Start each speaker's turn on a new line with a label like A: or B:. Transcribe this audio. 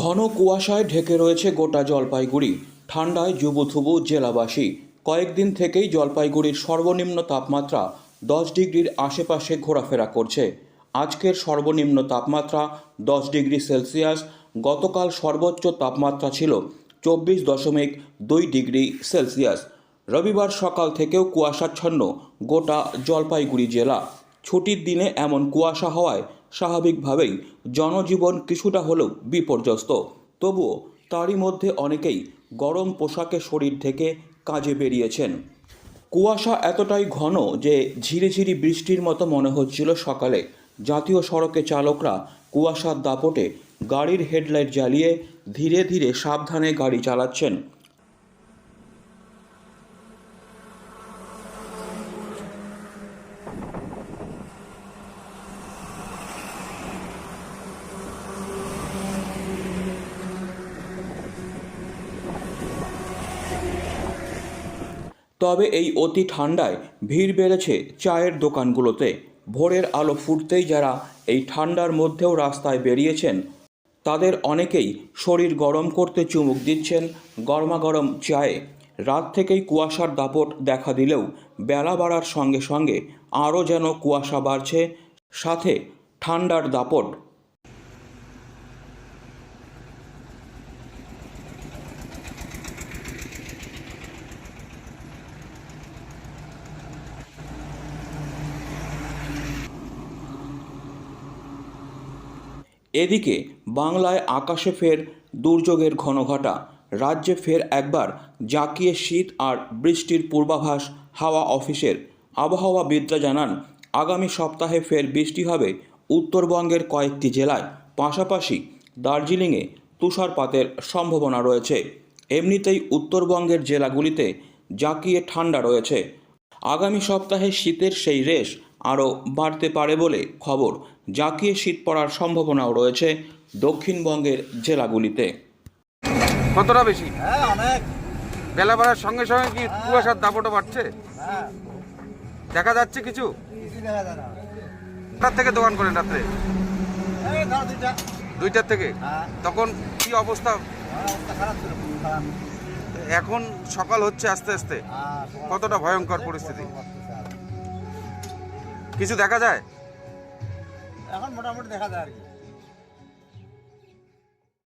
A: ঘন কুয়াশায় ঢেকে রয়েছে গোটা জলপাইগুড়ি। ঠান্ডায় জুবুথুবু জেলাবাসী। কয়েকদিন থেকেই জলপাইগুড়ির সর্বনিম্ন তাপমাত্রা দশ ডিগ্রির আশেপাশে ঘোরাফেরা করছে। আজকের সর্বনিম্ন তাপমাত্রা দশ ডিগ্রি সেলসিয়াস। গতকাল সর্বোচ্চ তাপমাত্রা ছিল চব্বিশ দশমিক দুই ডিগ্রি সেলসিয়াস। রবিবার সকাল থেকেও কুয়াশাচ্ছন্ন গোটা জলপাইগুড়ি জেলা। ছুটির দিনে এমন কুয়াশা হওয়ায় স্বাভাবিকভাবেই জনজীবন কিছুটা হলেও বিপর্যস্ত। তবুও তারই মধ্যে অনেকেই গরম পোশাকে শরীর থেকে কাজে বেরিয়েছেন। কুয়াশা এতটাই ঘন যে ঝিরিঝিরি বৃষ্টির মতো মনে হচ্ছিল সকালে। জাতীয় সড়কে চালকরা কুয়াশার দাপটে গাড়ির হেডলাইট জ্বালিয়ে ধীরে ধীরে সাবধানে গাড়ি চালাচ্ছেন। তবে এই অতি ঠান্ডায় ভিড় বেড়েছে চায়ের দোকানগুলোতে। ভোরের আলো ফুটতেই যারা এই ঠান্ডার মধ্যেও রাস্তায় বেরিয়েছেন, তাদের অনেকেই শরীর গরম করতে চুমুক দিচ্ছেন গরমাগরম চায়ে। রাত থেকেই কুয়াশার দাপট দেখা দিলেও বেলা বাড়ার সঙ্গে সঙ্গে আরও যেন কুয়াশা বাড়ছে, সাথে ঠান্ডার দাপট এদিকে বাংলায় আকাশে ফের দুর্যোগের ঘনঘটা, রাজ্যে ফের একবার জাঁকিয়ে শীত আর বৃষ্টির পূর্বাভাস হাওয়া অফিসের আবহাওয়াবিদরা জানান, আগামী সপ্তাহে ফের বৃষ্টি হবে উত্তরবঙ্গের কয়েকটি জেলায়। পাশাপাশি দার্জিলিংয়ে তুষারপাতের সম্ভাবনা রয়েছে। এমনিতেই উত্তরবঙ্গের জেলাগুলিতে জাঁকিয়ে ঠান্ডা রয়েছে। আগামী সপ্তাহে শীতের সেই রেশ আরও বাড়তে পারে বলে খবর। জাঁকিয়ে শীত পড়ার সম্ভাবনাও রয়েছে দক্ষিণবঙ্গের জেলাগুলিতে।
B: কতটা বেশি?
C: হ্যাঁ
B: বেলা বাড়ার সঙ্গে সঙ্গে কি কুয়াশার দাপটও বাড়ছে?
C: হ্যাঁ।
B: দেখা যাচ্ছে কিছু? তার থেকে দোকান করেন রাত্রে? দুইটার থেকে?
C: হ্যাঁ।
B: তখন কি অবস্থা? এখন সকাল হচ্ছে আস্তে আস্তে।
C: হ্যাঁ,
B: কতটা ভয়ঙ্কর পরিস্থিতি? কিছু দেখা যায়?
C: এখন মোটামুটি দেখা যায় আর কি।